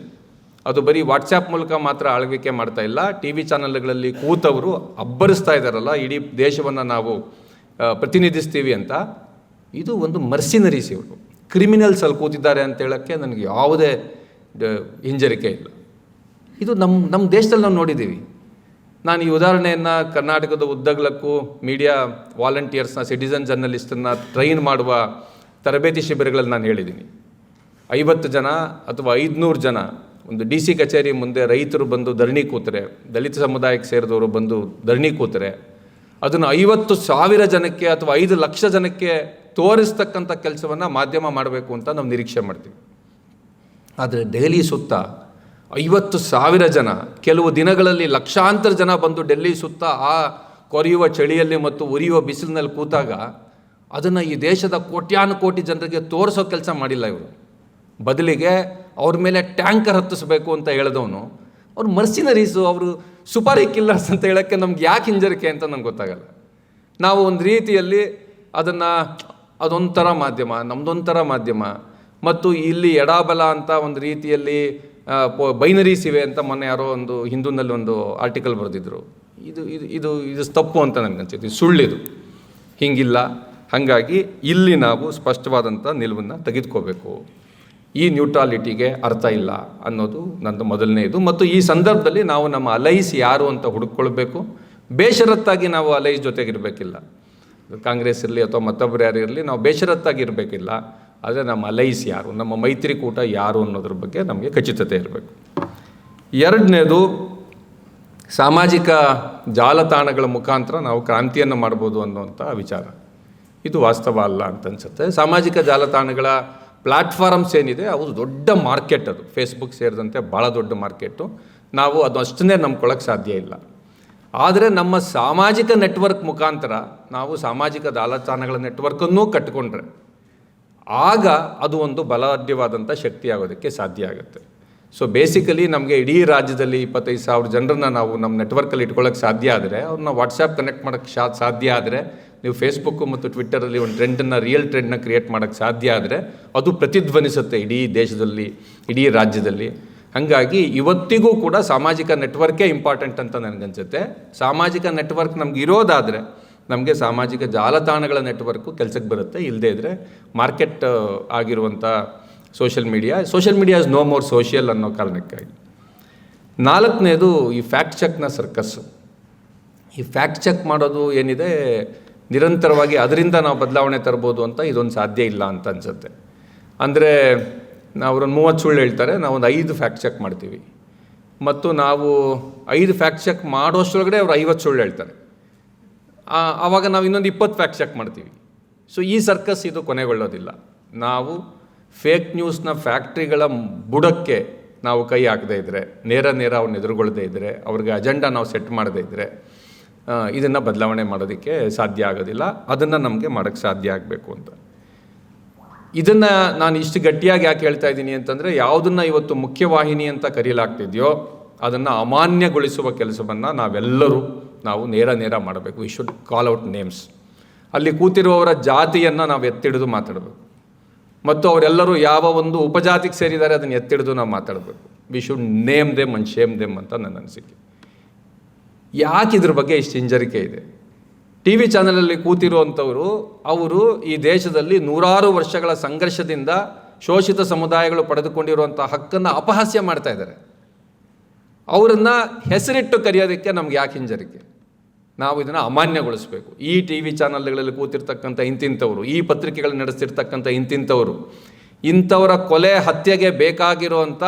ಅದು ಬರೀ ವಾಟ್ಸಾಪ್ ಮೂಲಕ ಮಾತ್ರ ಆಳ್ವಿಕೆ ಮಾಡ್ತಾ ಇಲ್ಲ. ಟಿ ವಿ ಚಾನಲ್ಗಳಲ್ಲಿ ಕೂತವರು ಅಬ್ಬರಿಸ್ತಾ ಇದ್ದಾರಲ್ಲ ಇಡೀ ದೇಶವನ್ನು ನಾವು ಪ್ರತಿನಿಧಿಸ್ತೀವಿ ಅಂತ. ಇದು ಒಂದು ಮರ್ಸಿನರೀಸ್ ಇವರು ಕ್ರಿಮಿನಲ್ಸ್ ಕೂತಿದ್ದಾರೆ ಅಂತ ಹೇಳೋಕ್ಕೆ ನನಗೆ ಯಾವುದೇ ಹಿಂಜರಿಕೆ ಇಲ್ಲ. ಇದು ನಮ್ಮ ನಮ್ಮ ದೇಶದಲ್ಲಿ ನಾವು ನೋಡಿದ್ದೀವಿ. ನಾನು ಈ ಉದಾಹರಣೆಯನ್ನು ಕರ್ನಾಟಕದ ಉದ್ದಗಲಕ್ಕೂ ಮೀಡಿಯಾ ವಾಲಂಟಿಯರ್ಸ್ನ ಸಿಟಿಸನ್ ಜರ್ನಲಿಸ್ಟನ್ನು ಟ್ರೈನ್ ಮಾಡುವ ತರಬೇತಿ ಶಿಬಿರಗಳಲ್ಲಿ ನಾನು ಹೇಳಿದ್ದೀನಿ. ಐವತ್ತು ಜನ ಅಥವಾ ಐದುನೂರು ಜನ ಒಂದು ಡಿ ಸಿ ಕಚೇರಿ ಮುಂದೆ ರೈತರು ಬಂದು ಧರಣಿ ಕೂತರೆ, ದಲಿತ ಸಮುದಾಯಕ್ಕೆ ಸೇರಿದವರು ಬಂದು ಧರಣಿ ಕೂತರೆ, ಅದನ್ನು ಐವತ್ತು ಸಾವಿರ ಜನಕ್ಕೆ ಅಥವಾ ಐದು ಲಕ್ಷ ಜನಕ್ಕೆ ತೋರಿಸ್ತಕ್ಕಂಥ ಕೆಲಸವನ್ನು ಮಾಧ್ಯಮ ಮಾಡಬೇಕು ಅಂತ ನಾವು ನಿರೀಕ್ಷೆ ಮಾಡ್ತೀವಿ. ಆದರೆ, ದೆಹಲಿ ಸುತ್ತ ಐವತ್ತು ಸಾವಿರ ಜನ, ಕೆಲವು ದಿನಗಳಲ್ಲಿ ಲಕ್ಷಾಂತರ ಜನ ಬಂದು ಡೆಲ್ಲಿ ಸುತ್ತ ಆ ಕೊರೆಯುವ ಚಳಿಯಲ್ಲಿ ಮತ್ತು ಉರಿಯುವ ಬಿಸಿಲಿನಲ್ಲಿ ಕೂತಾಗ ಅದನ್ನು ಈ ದೇಶದ ಕೋಟ್ಯಾನು ಕೋಟಿ ಜನರಿಗೆ ತೋರಿಸೋ ಕೆಲಸ ಮಾಡಿಲ್ಲ ಇವರು. ಬದಲಿಗೆ ಅವ್ರ ಮೇಲೆ ಟ್ಯಾಂಕರ್ ಹತ್ತಿಸ್ಬೇಕು ಅಂತ ಹೇಳಿದವನು, ಅವ್ರು ಮರ್ಸಿನರೀಸು, ಅವರು ಸುಪಾರಿ ಕಿಲ್ಲರ್ಸ್ ಅಂತ ಹೇಳೋಕ್ಕೆ ನಮ್ಗೆ ಯಾಕೆ ಹಿಂಜರಿಕೆ ಅಂತ ನಂಗೆ ಗೊತ್ತಾಗಲ್ಲ. ನಾವು ಒಂದು ರೀತಿಯಲ್ಲಿ ಅದನ್ನು ಅದೊಂಥರ ಮಾಧ್ಯಮ ನಮ್ಮದೊಂಥರ ಮಾಧ್ಯಮ, ಮತ್ತು ಇಲ್ಲಿ ಎಡಾಬಲ ಅಂತ ಒಂದು ರೀತಿಯಲ್ಲಿ ಬೈನರೀಸ್ ಇವೆ ಅಂತ ಮೊನ್ನೆ ಯಾರೋ ಒಂದು ಹಿಂದೂನಲ್ಲಿ ಒಂದು ಆರ್ಟಿಕಲ್ ಬರೆದಿದ್ದರು ಇದು ಇದು ಇದು ಇದು ತಪ್ಪು ಅಂತ ನನಗೆ ಅನ್ಸುತ್ತೆ. ಇದು ಸುಳ್ಳಿದು. ಹಿಂಗಿಲ್ಲ. ಹಾಗಾಗಿ ಇಲ್ಲಿ ನಾವು ಸ್ಪಷ್ಟವಾದಂಥ ನಿಲುವನ್ನು ತೆಗೆದುಕೋಬೇಕು. ಈ ನ್ಯೂಟ್ರಾಲಿಟಿಗೆ ಅರ್ಥ ಇಲ್ಲ ಅನ್ನೋದು ನಂದು ಮೊದಲನೇದು ಮತ್ತು ಈ ಸಂದರ್ಭದಲ್ಲಿ ನಾವು ನಮ್ಮ ಅಲೈಸ್ ಯಾರು ಅಂತ ಹುಡುಕೊಳ್ಬೇಕು ಬೇಷರತ್ತಾಗಿ ನಾವು ಅಲೈಸ್ ಜೊತೆಗಿರಬೇಕಿಲ್ಲ. ಕಾಂಗ್ರೆಸ್ ಇರಲಿ ಅಥವಾ ಮತ್ತೊಬ್ಬರು ಯಾರು ಇರಲಿ, ನಾವು ಬೇಷರತ್ತಾಗಿ ಇರಬೇಕಿಲ್ಲ. ಆದರೆ ನಮ್ಮ ಅಲೈಸ್ ಯಾರು? ನಮ್ಮ ಮೈತ್ರಿಕೂಟ ಯಾರು ಅನ್ನೋದ್ರ ಬಗ್ಗೆ ನಮಗೆ ಖಚಿತತೆ ಇರಬೇಕು. ಎರಡನೇದು ಸಾಮಾಜಿಕ ಜಾಲತಾಣಗಳ ಮುಖಾಂತರ ನಾವು ಕ್ರಾಂತಿಯನ್ನು ಮಾಡ್ಬೋದು ಅನ್ನುವಂಥ ವಿಚಾರ. ಇದು ವಾಸ್ತವ ಅಲ್ಲ ಅಂತ ಅನ್ಸುತ್ತೆ. ಸಾಮಾಜಿಕ ಜಾಲತಾಣಗಳ ಪ್ಲ್ಯಾಟ್ಫಾರ್ಮ್ಸ್ ಏನಿದೆ, ಅವು ದೊಡ್ಡ ಮಾರ್ಕೆಟ್ ಅದು. ಫೇಸ್ಬುಕ್ ಸೇರಿದಂತೆ ಭಾಳ ದೊಡ್ಡ ಮಾರ್ಕೆಟು. ನಾವು ಅದು ಅಷ್ಟನ್ನೇ ನಂಬ್ಕೊಳ್ಳೋಕ್ಕೆ ಸಾಧ್ಯ ಇಲ್ಲ. ಆದರೆ ನಮ್ಮ ಸಾಮಾಜಿಕ ನೆಟ್ವರ್ಕ್ ಮುಖಾಂತರ ನಾವು ಸಾಮಾಜಿಕ ಜಾಲತಾಣಗಳ ನೆಟ್ವರ್ಕನ್ನೂ ಕಟ್ಟಿಕೊಂಡ್ರೆ ಆಗ ಅದು ಒಂದು ಬಲಾಢ್ಯವಾದಂಥ ಶಕ್ತಿ ಆಗೋದಕ್ಕೆ ಸಾಧ್ಯ ಆಗುತ್ತೆ. ಸೊ ಬೇಸಿಕಲಿ ನಮಗೆ ಇಡೀ ರಾಜ್ಯದಲ್ಲಿ ಇಪ್ಪತ್ತೈದು ಸಾವಿರ ಜನರನ್ನ ನಾವು ನಮ್ಮ ನೆಟ್ವರ್ಕಲ್ಲಿ ಇಟ್ಕೊಳ್ಳೋಕೆ ಸಾಧ್ಯ ಆದರೆ, ಅವ್ರನ್ನ ವಾಟ್ಸಾಪ್ ಕನೆಕ್ಟ್ ಮಾಡೋಕ್ಕೆ ಶಾ, ಸಾಧ್ಯ ಆದರೆ, ನೀವು ಫೇಸ್ಬುಕ್ಕು ಮತ್ತು ಟ್ವಿಟ್ಟರಲ್ಲಿ ಒಂದು ಟ್ರೆಂಡನ್ನು ರಿಯಲ್ ಟ್ರೆಂಡ್ನ ಕ್ರಿಯೇಟ್ ಮಾಡೋಕ್ಕೆ ಸಾಧ್ಯ ಆದರೆ, ಅದು ಪ್ರತಿಧ್ವನಿಸುತ್ತೆ ಇಡೀ ದೇಶದಲ್ಲಿ, ಇಡೀ ರಾಜ್ಯದಲ್ಲಿ. ಹಾಗಾಗಿ ಇವತ್ತಿಗೂ ಕೂಡ ಸಾಮಾಜಿಕ ನೆಟ್ವರ್ಕೇ ಇಂಪಾರ್ಟೆಂಟ್ ಅಂತ ನನಗನ್ಸುತ್ತೆ. ಸಾಮಾಜಿಕ ನೆಟ್ವರ್ಕ್ ನಮ್ಗೆ ಇರೋದಾದರೆ ನಮಗೆ ಸಾಮಾಜಿಕ ಜಾಲತಾಣಗಳ ನೆಟ್ವರ್ಕು ಕೆಲಸಕ್ಕೆ ಬರುತ್ತೆ. ಇಲ್ಲದೇ ಇದ್ದರೆ ಮಾರ್ಕೆಟ್ ಆಗಿರುವಂಥ social media social media is no more social ಅನ್ನೋ ಕಾರಣಕ್ಕಾಗಿ ನಾಲ್ಕನೇದು ಈ ಫ್ಯಾಕ್ಟ್ ಚೆಕ್ನ ಸರ್ಕಸ್ಸು ಈ ಫ್ಯಾಕ್ಟ್ ಚೆಕ್ ಮಾಡೋದು ಏನಿದೆ, ನಿರಂತರವಾಗಿ ಅದರಿಂದ ನಾವು ಬದಲಾವಣೆ ತರ್ಬೋದು ಅಂತ ಇದೊಂದು ಸಾಧ್ಯ ಇಲ್ಲ ಅಂತ ಅನಿಸುತ್ತೆ. ಅಂದರೆ ನಾವು ಅವ್ರೊಂದು ಮೂವತ್ತು ಸುಳ್ಳು ಹೇಳ್ತಾರೆ ನಾವು ಒಂದು ಐದು ಫ್ಯಾಕ್ಟ್ ಚೆಕ್ ಮಾಡ್ತೀವಿ. ಮತ್ತು ನಾವು ಐದು ಫ್ಯಾಕ್ಟ್ ಚೆಕ್ ಮಾಡೋಷ್ಟರೊಳಗಡೆ ಅವ್ರು ಐವತ್ತು ಸುಳ್ಳು ಹೇಳ್ತಾರೆ. ಆವಾಗ ನಾವು ಇನ್ನೊಂದು ಇಪ್ಪತ್ತು ಫ್ಯಾಕ್ಟ್ ಚೆಕ್ ಮಾಡ್ತೀವಿ. ಸೊ ಈ ಸರ್ಕಸ್ ಇದು ಕೊನೆಗೊಳ್ಳೋದಿಲ್ಲ. ನಾವು ಫೇಕ್ ನ್ಯೂಸ್ನ ಫ್ಯಾಕ್ಟ್ರಿಗಳ ಬುಡಕ್ಕೆ ನಾವು ಕೈ ಹಾಕದೇ ಇದ್ದರೆ ನೇರ ನೇರ ಅವ್ರನ್ನ ಎದುರುಗೊಳ್ಳದೇ ಇದ್ದರೆ ಅವ್ರಿಗೆ ಅಜೆಂಡಾ ನಾವು ಸೆಟ್ ಮಾಡದೇ ಇದ್ದರೆ ಇದನ್ನು ಬದಲಾವಣೆ ಮಾಡೋದಕ್ಕೆ ಸಾಧ್ಯ ಆಗೋದಿಲ್ಲ. ಅದನ್ನು ನಮಗೆ ಮಾಡೋಕ್ಕೆ ಸಾಧ್ಯ ಆಗಬೇಕು ಅಂತ. ಇದನ್ನು ನಾನು ಇಷ್ಟು ಗಟ್ಟಿಯಾಗಿ ಯಾಕೆ ಹೇಳ್ತಾ ಇದ್ದೀನಿ ಅಂತಂದರೆ, ಯಾವುದನ್ನು ಇವತ್ತು ಮುಖ್ಯವಾಹಿನಿ ಅಂತ ಕರೆಯಲಾಗ್ತಿದೆಯೋ ಅದನ್ನು ಅಮಾನ್ಯಗೊಳಿಸುವ ಕೆಲಸವನ್ನು ನಾವೆಲ್ಲರೂ ನಾವು ನೇರ ನೇರ ಮಾಡಬೇಕು. We should call out names ಅಲ್ಲಿ ಕೂತಿರುವವರ ಜಾತಿಯನ್ನು ನಾವು ಎತ್ತಿಡಿದು ಮಾತಾಡಬೇಕು. ಮತ್ತು ಅವರೆಲ್ಲರೂ ಯಾವ ಒಂದು ಉಪಜಾತಿಗೆ ಸೇರಿದ್ದಾರೆ ಅದನ್ನು ಎತ್ತಿಡಿದು ನಾವು ಮಾತಾಡಬೇಕು. We should name them and shame them ಅಂತ ನನ್ನ ಅನಿಸಿಕೆ. ಯಾಕೆ ಇದ್ರ ಬಗ್ಗೆ ಇಷ್ಟು ಹಿಂಜರಿಕೆ ಇದೆ? ಟಿ ವಿ ಚಾನಲಲ್ಲಿ ಕೂತಿರುವಂಥವರು, ಅವರು ಈ ದೇಶದಲ್ಲಿ ನೂರಾರು ವರ್ಷಗಳ ಸಂಘರ್ಷದಿಂದ ಶೋಷಿತ ಸಮುದಾಯಗಳು ಪಡೆದುಕೊಂಡಿರುವಂಥ ಹಕ್ಕನ್ನು ಅಪಹಾಸ್ಯ ಮಾಡ್ತಾ ಇದ್ದಾರೆ. ಅವರನ್ನು ಹೆಸರಿಟ್ಟು ಕರೆಯೋದಕ್ಕೆ ನಮ್ಗೆ ಯಾಕೆ ಹಿಂಜರಿಕೆ? ನಾವು ಇದನ್ನು ಅಮಾನ್ಯಗೊಳಿಸಬೇಕು. ಈ ಟಿ ವಿ ಚಾನಲ್ಗಳಲ್ಲಿ ಕೂತಿರ್ತಕ್ಕಂಥ ಇಂತಿಂಥವರು, ಈ ಪತ್ರಿಕೆಗಳು ನಡೆಸ್ತಿರ್ತಕ್ಕಂಥ ಇಂತಿಂಥವರು, ಇಂಥವರ ಕೊಲೆ ಹತ್ಯೆಗೆ ಬೇಕಾಗಿರುವಂಥ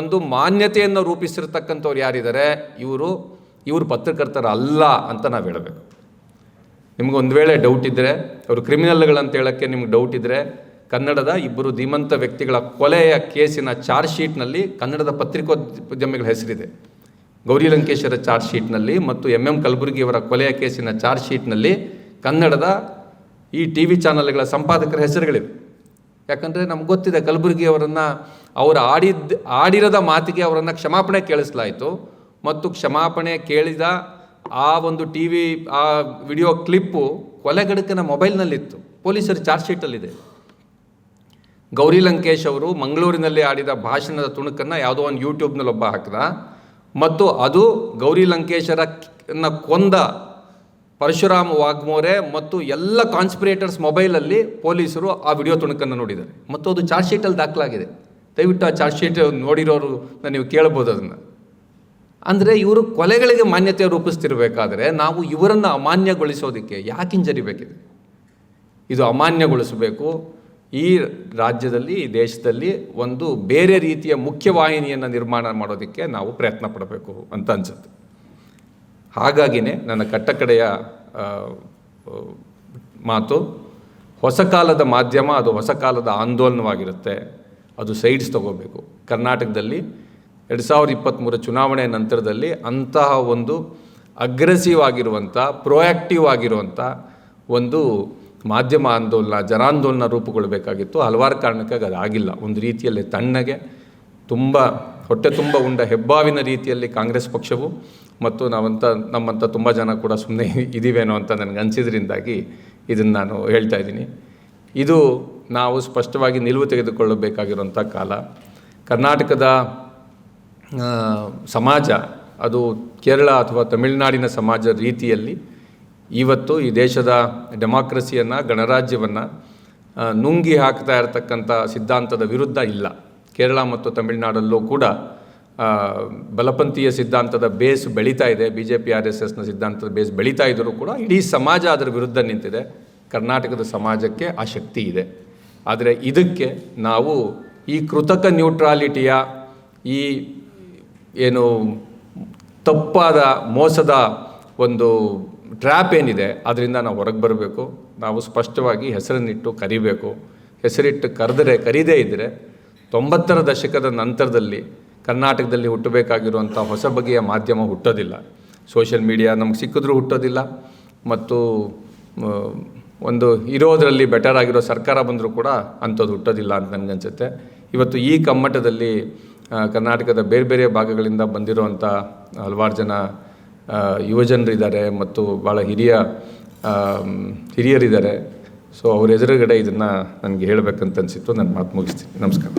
ಒಂದು ಮಾನ್ಯತೆಯನ್ನು ರೂಪಿಸಿರ್ತಕ್ಕಂಥವ್ರು ಯಾರಿದ್ದಾರೆ? ಇವರು ಇವರು ಪತ್ರಕರ್ತರ ಅಲ್ಲ ಅಂತ ನಾವು ಹೇಳಬೇಕು. ನಿಮ್ಗೆ ಒಂದು ವೇಳೆ ಡೌಟ್ ಇದ್ದರೆ ಅವರು ಕ್ರಿಮಿನಲ್ಗಳಂತ ಹೇಳೋಕ್ಕೆ ನಿಮ್ಗೆ ಡೌಟ್ ಇದ್ದರೆ ಕನ್ನಡದ ಇಬ್ಬರು ಧೀಮಂತ ವ್ಯಕ್ತಿಗಳ ಕೊಲೆಯ ಕೇಸಿನ ಚಾರ್ಜ್ ಶೀಟ್ನಲ್ಲಿ ಕನ್ನಡದ ಪತ್ರಿಕೋದ್ಯಮಿಗಳ ಹೆಸರಿದೆ. ಗೌರಿ ಲಂಕೇಶ್ವರ ಚಾರ್ಜ್ ಶೀಟ್ನಲ್ಲಿ ಮತ್ತು ಎಂ ಎಂ ಕಲಬುರ್ಗಿಯವರ ಕೊಲೆಯ ಕೇಸಿನ ಚಾರ್ಜ್ ಶೀಟ್ನಲ್ಲಿ ಕನ್ನಡದ ಈ ಟಿ ವಿ ಚಾನಲ್ಗಳ ಸಂಪಾದಕರ ಹೆಸರುಗಳಿವೆ. ಯಾಕಂದರೆ ನಮ್ಗೆ ಗೊತ್ತಿದೆ ಕಲಬುರ್ಗಿಯವರನ್ನು ಅವರು ಆಡಿದ್ದ ಆಡಿರದ ಮಾತಿಗೆ ಅವರನ್ನು ಕ್ಷಮಾಪಣೆ ಕೇಳಿಸಲಾಯಿತು ಮತ್ತು ಕ್ಷಮಾಪಣೆ ಕೇಳಿದ ಆ ಒಂದು ಟಿ ವಿ ಆ ವಿಡಿಯೋ ಕ್ಲಿಪ್ಪು ಕೊಲೆಗಡಕನ ಮೊಬೈಲ್ನಲ್ಲಿತ್ತು. ಪೊಲೀಸರ ಚಾರ್ಜ್ ಶೀಟಲ್ಲಿದೆ. ಗೌರಿ ಲಂಕೇಶ್ ಅವರು ಮಂಗಳೂರಿನಲ್ಲಿ ಆಡಿದ ಭಾಷಣದ ತುಣುಕನ್ನು ಯಾವುದೋ ಒಂದು ಯೂಟ್ಯೂಬ್ನಲ್ಲಿ ಒಬ್ಬ ಹಾಕಿದ. ಮತ್ತು ಅದು ಗೌರಿ ಲಂಕೇಶರನ್ನ ಕೊಂದ ಪರಶುರಾಮ್ ವಾಗ್ಮೋರೆ ಮತ್ತು ಎಲ್ಲ ಕಾನ್ಸ್ಪಿರೇಟರ್ಸ್ ಮೊಬೈಲಲ್ಲಿ ಪೊಲೀಸರು ಆ ವಿಡಿಯೋ ತುಣುಕನ್ನು ನೋಡಿದ್ದಾರೆ. ಮತ್ತು ಅದು ಚಾರ್ಜ್ ಶೀಟಲ್ಲಿ ದಾಖಲಾಗಿದೆ. ದಯವಿಟ್ಟು ಆ ಚಾರ್ಜ್ ಶೀಟ್ ನೋಡಿರೋರು ನೀವು ಕೇಳ್ಬೋದು ಅದನ್ನು. ಅಂದರೆ ಇವರು ಕೊಲೆಗಳಿಗೆ ಮಾನ್ಯತೆ ರೂಪಿಸ್ತಿರಬೇಕಾದ್ರೆ ನಾವು ಇವರನ್ನು ಅಮಾನ್ಯಗೊಳಿಸೋದಕ್ಕೆ ಯಾಕೆ ಹಿಂಜರಿಬೇಕಿದೆ? ಇದು ಅಮಾನ್ಯಗೊಳಿಸಬೇಕು ಈ ರಾಜ್ಯದಲ್ಲಿ, ಈ ದೇಶದಲ್ಲಿ ಒಂದು ಬೇರೆ ರೀತಿಯ ಮುಖ್ಯವಾಹಿನಿಯನ್ನು ನಿರ್ಮಾಣ ಮಾಡೋದಕ್ಕೆ ನಾವು ಪ್ರಯತ್ನ ಪಡಬೇಕು ಅಂತ ಅನ್ಸುತ್ತೆ. ಹಾಗಾಗಿನೇ ನನ್ನ ಕಟ್ಟಕಡೆಯ ಮಾತು, ಹೊಸ ಕಾಲದ ಮಾಧ್ಯಮ ಅದು ಹೊಸ ಕಾಲದ ಆಂದೋಲನವಾಗಿರುತ್ತೆ. ಅದು ಸೈಡ್ಸ್ ತಗೋಬೇಕು. ಕರ್ನಾಟಕದಲ್ಲಿ ಎರಡು ಸಾವಿರದ ಇಪ್ಪತ್ತ್ಮೂರ ಚುನಾವಣೆ ನಂತರದಲ್ಲಿ ಅಂತಹ ಒಂದು ಅಗ್ರೆಸಿವ್ ಆಗಿರುವಂಥ ಪ್ರೊಯಾಕ್ಟಿವ್ ಆಗಿರುವಂಥ ಒಂದು ಮಾಧ್ಯಮ ಆಂದೋಲನ, ಜನಾಂದೋಲನ ರೂಪುಗೊಳ್ಳಬೇಕಾಗಿತ್ತು. ಹಲವಾರು ಕಾರಣಕ್ಕಾಗಿ ಆಗಿಲ್ಲ. ಒಂದು ರೀತಿಯಲ್ಲಿ ತಣ್ಣಗೆ, ತುಂಬ, ಹೊಟ್ಟೆ ತುಂಬ ಉಂಡ ಹೆಬ್ಬಾವಿನ ರೀತಿಯಲ್ಲಿ ಕಾಂಗ್ರೆಸ್ ಪಕ್ಷವು ಮತ್ತು ನಾವಂತ ನಮ್ಮಂಥ ತುಂಬ ಜನ ಕೂಡ ಸುಮ್ಮನೆ ಇದ್ದೀವೇನೋ ಅಂತ ನನಗೆ ಅನಿಸಿದ್ರಿಂದಾಗಿ ಇದನ್ನು ನಾನು ಹೇಳ್ತಾ ಇದ್ದೀನಿ. ಇದು ನಾವು ಸ್ಪಷ್ಟವಾಗಿ ನಿಲುವು ತೆಗೆದುಕೊಳ್ಳಬೇಕಾಗಿರುವಂಥ ಕಾಲ. ಕರ್ನಾಟಕದ ಸಮಾಜ, ಅದು ಕೇರಳ ಅಥವಾ ತಮಿಳುನಾಡಿನ ಸಮಾಜ ರೀತಿಯಲ್ಲಿ ಇವತ್ತು ಈ ದೇಶದ ಡೆಮಾಕ್ರಸಿಯನ್ನು, ಗಣರಾಜ್ಯವನ್ನು ನುಂಗಿ ಹಾಕ್ತಾ ಇರತಕ್ಕಂಥ ಸಿದ್ಧಾಂತದ ವಿರುದ್ಧ ಇಲ್ಲ. ಕೇರಳ ಮತ್ತು ತಮಿಳುನಾಡಲ್ಲೂ ಕೂಡ ಬಲಪಂಥೀಯ ಸಿದ್ಧಾಂತದ ಬೇಸ್ ಬೆಳೀತಾ ಇದೆ. B J P R S ಎಸ್ನ ಸಿದ್ಧಾಂತದ ಬೇಸ್ ಬೆಳೀತಾ ಇದ್ದರೂ ಕೂಡ ಇಡೀ ಸಮಾಜ ಅದರ ವಿರುದ್ಧ ನಿಂತಿದೆ. ಕರ್ನಾಟಕದ ಸಮಾಜಕ್ಕೆ ಆ ಶಕ್ತಿ ಇದೆ. ಆದರೆ ಇದಕ್ಕೆ ನಾವು ಈ ಕೃತಕ ನ್ಯೂಟ್ರಾಲಿಟಿಯ ಈ ಏನು ತಪ್ಪಾದ, ಮೋಸದ ಒಂದು ಟ್ರ್ಯಾಪ್ ಏನಿದೆ, ಅದರಿಂದ ನಾವು ಹೊರಗೆ ಬರಬೇಕು. ನಾವು ಸ್ಪಷ್ಟವಾಗಿ ಹೆಸರನ್ನಿಟ್ಟು ಕರಿಬೇಕು. ಹೆಸರಿಟ್ಟು ಕರೆದರೆ, ಕರೀದೇ ಇದ್ದರೆ ತೊಂಬತ್ತರ ದಶಕದ ನಂತರದಲ್ಲಿ ಕರ್ನಾಟಕದಲ್ಲಿ ಹುಟ್ಟಬೇಕಾಗಿರುವಂಥ ಹೊಸ ಬಗೆಯ ಮಾಧ್ಯಮ ಹುಟ್ಟೋದಿಲ್ಲ. ಸೋಷಿಯಲ್ ಮೀಡಿಯಾ ನಮ್ಗೆ ಸಿಕ್ಕಿದ್ರೂ ಹುಟ್ಟೋದಿಲ್ಲ. ಮತ್ತು ಒಂದು ಇರೋದರಲ್ಲಿ ಬೆಟರ್ ಆಗಿರೋ ಸರ್ಕಾರ ಬಂದರೂ ಕೂಡ ಅಂಥದ್ದು ಹುಟ್ಟೋದಿಲ್ಲ ಅಂತ ನನಗನ್ಸುತ್ತೆ ಇವತ್ತು ಈ ಕಮ್ಮಟದಲ್ಲಿ ಕರ್ನಾಟಕದ ಬೇರೆ ಬೇರೆ ಭಾಗಗಳಿಂದ ಬಂದಿರುವಂಥ ಹಲವಾರು ಜನ ಯುವಜನರಿದ್ದಾರೆ ಮತ್ತು ಭಾಳ ಹಿರಿಯ ಹಿರಿಯರಿದ್ದಾರೆ. ಸೊ ಅವ್ರ ಎದುರುಗಡೆ ಇದನ್ನು ನನಗೆ ಹೇಳಬೇಕಂತ ಅನಿಸಿತ್ತು. ನಾನು ಮಾತು ಮುಗಿಸ್ತೀನಿ. ನಮಸ್ಕಾರ.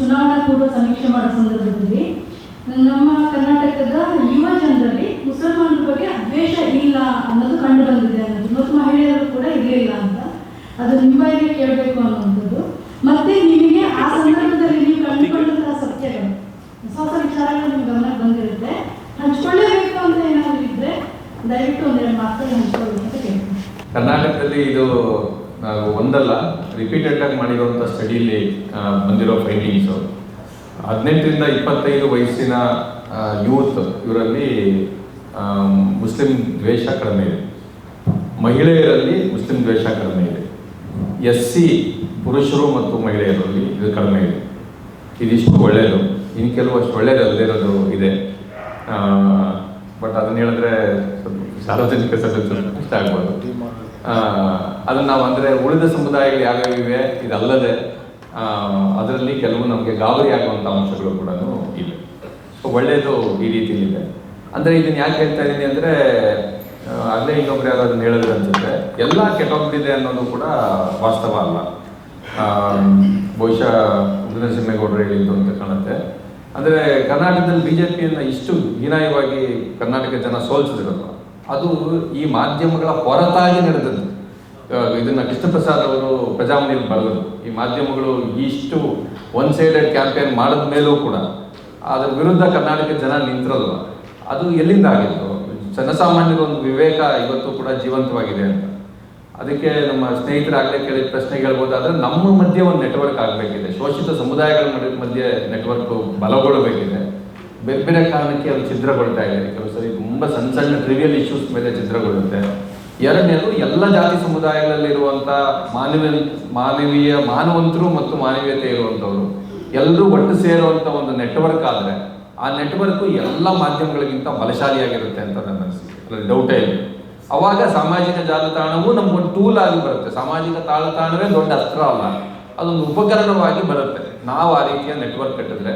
ಚುನಾವಣಾ ಪೂರ್ವ ಸಮೀಕ್ಷೆ ಮಾಡೋ ಸಂದರ್ಭದಲ್ಲಿ, ನಮ್ಮ ಕರ್ನಾಟಕದ ಯುವ ಜನರಲ್ಲಿ ಮುಸಲ್ಮಾನರ ಬಗ್ಗೆ ದ್ವೇಷ ಇಲ್ಲ ಅನ್ನೋದು ಕಂಡು ಬಂದಿದೆ ಅನ್ನೋದು. ಮತ್ತು ಮಹಿಳೆಯರು ಕೂಡ ಇರಲಿಲ್ಲ ಅಂತ. ಅದು ನಿಮ್ಮ ಬಾಯಿಗೆ ಕೇಳಬೇಕು ಅನ್ನುವಂಥದ್ದು ಮತ್ತೆ ನಿಮಗೆ ಆ ಸಂದರ್ಭದಲ್ಲಿ ನೀವು ಕಂಡುಕೊಂಡಂತಹ ಸತ್ಯಗಳು ಹೊಸ ಹೊಸ ವಿಚಾರಗಳು ನಿಮ್ಮ ಗಮನಕ್ಕೆ ಬಂದಿರುತ್ತೆ ಹಂಚ್ಕೊಳ್ಳೇಬೇಕು ಅಂತ ಏನಾದ್ರು ಇದ್ರೆ ದಯವಿಟ್ಟು ಒಂದೆರಡು ಮಾತುಗಳು ಹಂಚ್ಕೊಳ್ಳಿ ಅಂತ ಕೇಳ್ತೀನಿ ಕರ್ನಾಟಕದಲ್ಲಿ ಇದು ನಾವು ಒಂದಲ್ಲ ರಿಪೀಟೆಡ್ ಆಗಿ ಮಾಡಿರುವಂಥ ಸ್ಟಡಿಯಲ್ಲಿ ಬಂದಿರೋ ಫೈಂಡಿಂಗ್ಸು ಹದಿನೆಂಟರಿಂದ ಇಪ್ಪತ್ತೈದು ವಯಸ್ಸಿನ ಯೂತ್ ಇವರಲ್ಲಿ ಮುಸ್ಲಿಂ ದ್ವೇಷ ಕಡಿಮೆ ಇದೆ. ಮಹಿಳೆಯರಲ್ಲಿ ಮುಸ್ಲಿಂ ದ್ವೇಷ ಕಡಿಮೆ ಇದೆ. ಎಸ್ ಸಿ ಪುರುಷರು ಮತ್ತು ಮಹಿಳೆಯರಲ್ಲಿ ಇದು ಕಡಿಮೆ ಇದೆ. ಇದಿಷ್ಟು ಒಳ್ಳೆಯದು ಇನ್ನು ಕೆಲವು ಅಷ್ಟು ಒಳ್ಳೆಯದಲ್ಲದೆ ಇರೋದು ಇದೆ. ಬಟ್ ಅದನ್ನ ಹೇಳಿದ್ರೆ ಸ್ವಲ್ಪ ಸಾರ್ವಜನಿಕ ಸದಸ್ಯರು ಕಷ್ಟ ಆಗ್ಬೋದು. ಅದನ್ನ ನಾವು ಅಂದರೆ ಉಳಿದ ಸಮುದಾಯಗಳು ಯಾವ್ಯಾವ ಇದಲ್ಲದೆ ಅದರಲ್ಲಿ ಕೆಲವು ನಮಗೆ ಗಾಬರಿ ಆಗುವಂಥ ಅಂಶಗಳು ಕೂಡ ಇವೆ. ಒಳ್ಳೆಯದು ಈ ರೀತಿಯಲ್ಲಿದೆ ಅಂದರೆ ಇದನ್ನು ಯಾಕೆ ಹೇಳ್ತಾ ಇದ್ದೀನಿ ಅಂದರೆ ಅಲ್ಲೇ ಇನ್ನೊಬ್ರು ಅದನ್ನು ಹೇಳಿದ್ರೆ ಅನ್ಸುತ್ತೆ, ಎಲ್ಲ ಕೆಟ್ಟೋಗ್ಬಿಟ್ಟಿದೆ ಅನ್ನೋದು ಕೂಡ ವಾಸ್ತವ ಅಲ್ಲ. ಬಹುಶಃ ಉಗ್ರನರಸಿಂಹೇಗೌಡರು ಹೇಳಿದ್ದು ಅಂತ ಕಾಣುತ್ತೆ. ಅಂದರೆ ಕರ್ನಾಟಕದಲ್ಲಿ ಬಿ ಜೆ ಪಿಯನ್ನು ಇಷ್ಟು ಹೀನಾಯವಾಗಿ ಕರ್ನಾಟಕ ಜನ ಸೋಲ್ಸಿದ್ರಲ್ಲ ಅದು ಈ ಮಾಧ್ಯಮಗಳ ಹೊರತಾಗಿ ನಡೆದದ್ದು. ಇದನ್ನು ಕೃಷ್ಣಪ್ರಸಾದ್ ಅವರು ಪ್ರಜಾಮಣಿಯಲ್ಲಿ ಬರೆದರು. ಈ ಮಾಧ್ಯಮಗಳು ಇಷ್ಟು ಒನ್ ಸೈಡೆಡ್ ಕ್ಯಾಂಪೇನ್ ಮಾಡಿದ ಮೇಲೂ ಕೂಡ ಅದರ ವಿರುದ್ಧ ಕರ್ನಾಟಕ ಜನ ನಿಂತಿರೋದು. ಅದು ಎಲ್ಲಿಂದ ಆಗಿತ್ತು? ಜನಸಾಮಾನ್ಯರ ಒಂದು ವಿವೇಕ ಇವತ್ತು ಕೂಡ ಜೀವಂತವಾಗಿದೆ ಅಂತ. ಅದಕ್ಕೆ ನಮ್ಮ ಸ್ನೇಹಿತರಾಗಲೇ ಕೇಳಿದ ಪ್ರಶ್ನೆ ಕೇಳ್ಬೋದಾದ್ರೆ ನಮ್ಮ ಮಧ್ಯೆ ಒಂದು ನೆಟ್ವರ್ಕ್ ಆಗಬೇಕಿದೆ. ಶೋಷಿತ ಸಮುದಾಯಗಳ ಮಧ್ಯೆ ನೆಟ್ವರ್ಕ್ ಬಲಗೊಳ್ಳಬೇಕಿದೆ ಬೇರೆ ಕಾರಣಕ್ಕೆ ಅದು ಛಿದ್ರಗೊಳ್ತಾ ಇದೆ. ಕೆಲವು ಸರಿ ತುಂಬ ಸಣ್ಣ ಸಣ್ಣ ಟ್ರಿವಿಯಲ್ ಇಶ್ಯೂಸ್ ಮೇಲೆ ಛಿದ್ರಗೊಳ್ಳುತ್ತೆ. ಎರಡನೇದು, ಎಲ್ಲ ಜಾತಿ ಸಮುದಾಯಗಳಲ್ಲಿರುವಂಥ ಮಾನವೀಯ ಮಾನವೀಯ, ಮಾನವಂತರು ಮತ್ತು ಮಾನವೀಯತೆ ಇರುವಂಥವ್ರು. ಎಲ್ಲರೂ ಒಟ್ಟು ಸೇರುವಂತ ಒಂದು ನೆಟ್ವರ್ಕ್ ಆದರೆ ಆ ನೆಟ್ವರ್ಕು ಎಲ್ಲ ಮಾಧ್ಯಮಗಳಿಗಿಂತ ಬಲಶಾಲಿಯಾಗಿರುತ್ತೆ ಅಂತ ನನ್ನ ಅನಿಸಿಕೆ. ಡೌಟೇ ಇಲ್ಲ. ಅವಾಗ ಸಾಮಾಜಿಕ ಜಾಲತಾಣವು ನಮ್ಗೊಂದು ಟೂಲ್ ಆಗಿ ಬರುತ್ತೆ. ಸಾಮಾಜಿಕ ತಾಳತಾಣವೇ ದೊಡ್ಡ ಅಸ್ತ್ರ ಅಲ್ಲ. ಅದೊಂದು ಉಪಕರಣವಾಗಿ ಬರುತ್ತೆ. ನಾವು ಆ ರೀತಿಯ ನೆಟ್ವರ್ಕ್ ಕಟ್ಟಿದ್ರೆ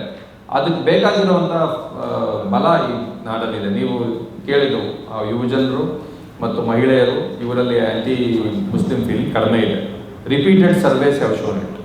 ಅದಕ್ಕೆ ಬೇಕಾಗಿರುವಂಥ ಬಲ ಈ ನಾಡಲ್ಲಿದೆ. ನೀವು ಕೇಳಿದ್ರು ಆ, ಯುವಜನರು ಮತ್ತು ಮಹಿಳೆಯರು ಇವರಲ್ಲಿ ಆ್ಯಂಟಿ ಮುಸ್ಲಿಂ ಫೀಲ್ ಕಡಿಮೆ ಇದೆ. Repeated surveys have shown it